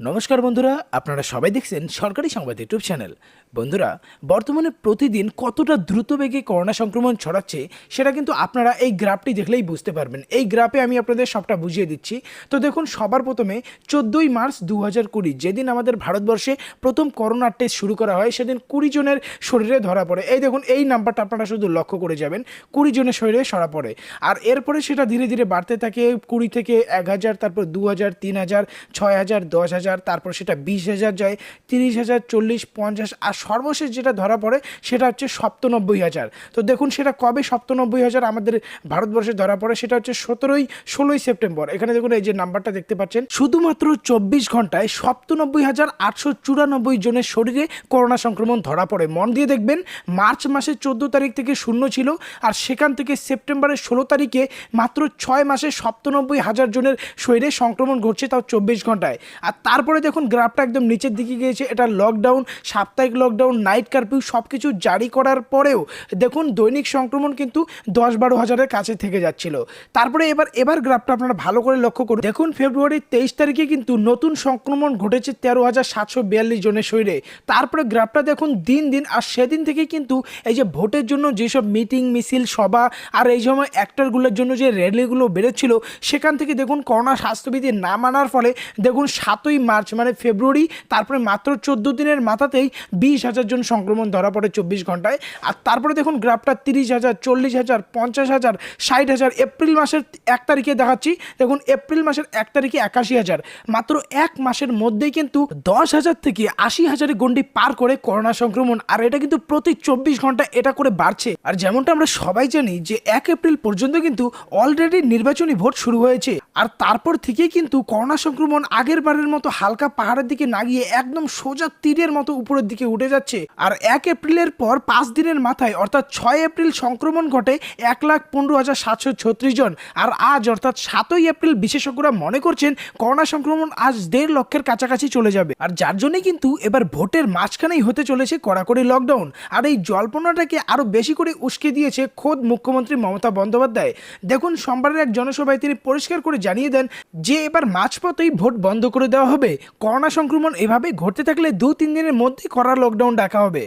নমস্কার বন্ধুরা, আপনারা সবাই দেখছেন সরকারি সংবাদ ইউটিউব চ্যানেল। বন্ধুরা, বর্তমানে প্রতিদিন কতটা দ্রুত বেগে করোনা সংক্রমণ ছড়াচ্ছে, সেটা কিন্তু আপনারা এই গ্রাফটি দেখলেই বুঝতে পারবেন। এই গ্রাফে আমি আপনাদের সবটা বুঝিয়ে দিচ্ছি। তো দেখুন, সবার প্রথমে চোদ্দোই মার্চ দু হাজার কুড়ি, যেদিন আমাদের ভারতবর্ষে প্রথম করোনার টেস্ট শুরু করা হয়, সেদিন কুড়ি জনের শরীরে ধরা পড়ে। এই দেখুন, এই নাম্বারটা আপনারা শুধু লক্ষ্য করে যাবেন, কুড়ি জনের শরীরে সরা পড়ে। আর এরপরে সেটা ধীরে ধীরে বাড়তে থাকে, কুড়ি থেকে এক হাজার, তারপর দু হাজার তিন হাজার, ছয় হাজার, দশ হাজার তারপর সেটা বিশ হাজার যায় তিরিশ হাজার, চল্লিশ, পঞ্চাশ, আর সর্বশেষ যেটা ধরা পড়ে সেটা হচ্ছে সপ্তানব্বই হাজার। তো দেখুন সেটা কবে সপ্তানব্বই হাজার আমাদের ভারতবর্ষে ধরা পড়ে সেটা হচ্ছে সতেরোই, ষোলোই সেপ্টেম্বর। এখানে দেখুন এই যে নাম্বারটা দেখতে পাচ্ছেন। শুধুমাত্র চব্বিশ ঘন্টায় সপ্তানব্বই হাজার আটশো চুরানব্বই জনের শরীরে করোনা সংক্রমণ ধরা পড়ে। মন দিয়ে দেখবেন, মার্চ মাসের চোদ্দ তারিখ থেকে শূন্য ছিল, আর সেখান থেকে সেপ্টেম্বরের ষোলো তারিখে মাত্র ছয় মাসে সপ্তানব্বই হাজার জনের শরীরে সংক্রমণ ঘটছে তাও চব্বিশ ঘন্টায়। আর তারপরে দেখুন গ্রাফটা একদম নিচের দিকে গিয়েছে, এটা লকডাউন সাপ্তাহিক লকডাউন নাইট কারফিউ সব কিছু জারি করার পরেও দেখুন দৈনিক সংক্রমণ কিন্তু দশ বারো হাজারের কাছে থেকে যাচ্ছিল। তারপরে এবার এবার গ্রাফটা আপনারা ভালো করে লক্ষ্য করুন। দেখুন ফেব্রুয়ারির তেইশ তারিখে কিন্তু নতুন সংক্রমণ ঘটেছে তেরো হাজার সাতশো বিয়াল্লিশ জনের শরীরে। তারপরে গ্রাফটা দেখুন দিন দিন আর সেদিন থেকে কিন্তু এই যে ভোটের জন্য যেসব মিটিং, মিছিল, সভা আর এই সময় অ্যাক্টরগুলোর জন্য যে র্যালিগুলো বেরোচ্ছিল, সেখান থেকে দেখুন করোনা স্বাস্থ্যবিধি না মানার ফলে দেখুন সাতই মার্চ মানে ফেব্রুয়ারি, তারপরে মাত্র চোদ্দ দিনের মাথাতেই বিশ হাজার জন সংক্রমণ ধরা পড়ে চব্বিশ ঘন্টায়। আর তারপরে দেখুন, গ্রাফটা তিরিশ হাজার, চল্লিশ হাজার, পঞ্চাশ হাজার, ষাট হাজার, এপ্রিল মাসের এক তারিখে দেখাচ্ছি। দেখুন, এপ্রিল মাসের এক তারিখে একাশি হাজার। মাত্র এক মাসের মধ্যেই কিন্তু দশ হাজার থেকে আশি হাজারের গন্ডি পার করে করোনা সংক্রমণ। আর এটা কিন্তু প্রতি চব্বিশ ঘণ্টা এটা করে বাড়ছে। আর যেমনটা আমরা সবাই জানি যে এক এপ্রিল পর্যন্ত কিন্তু অলরেডি নির্বাচনী ভোট শুরু হয়েছে। আর তারপর থেকেই কিন্তু করোনা সংক্রমণ আগের বারের মতো হালকা পাহাড়ের দিকে না গিয়ে একদম সোজা তীরের মতো উপরের দিকে উঠে যাচ্ছে। আর এক এপ্রিলের পর পাঁচ দিনের মাথায়, অর্থাৎ ছয় এপ্রিল সংক্রমণ ঘটে এক লাখ পনেরো হাজার সাতশো ছত্রিশ জন। আর আজ, অর্থাৎ সাতই এপ্রিল, বিশেষজ্ঞরা মনে করছেন করোনা সংক্রমণ আজ দেড় লক্ষের কাছাকাছি চলে যাবে। আর যার জন্যই কিন্তু এবার ভোটের মাঝখানেই হতে চলেছে কড়াকড়ি লকডাউন আর এই জল্পনাটাকে আরও বেশি করে উস্কে দিয়েছে খোদ মুখ্যমন্ত্রী মমতা বন্দ্যোপাধ্যায়। দেখুন, সোমবারের এক জনসভায় তিনি পরিষ্কার করে জানিয়ে দেন যে, এবার মাঝপথেই ভোট বন্ধ করে দেওয়া হবে। করোনা সংক্রমণ এভাবে ঘটতে থাকলে দু তিন দিনের মধ্যেই করা লকডাউন ডাকা হবে।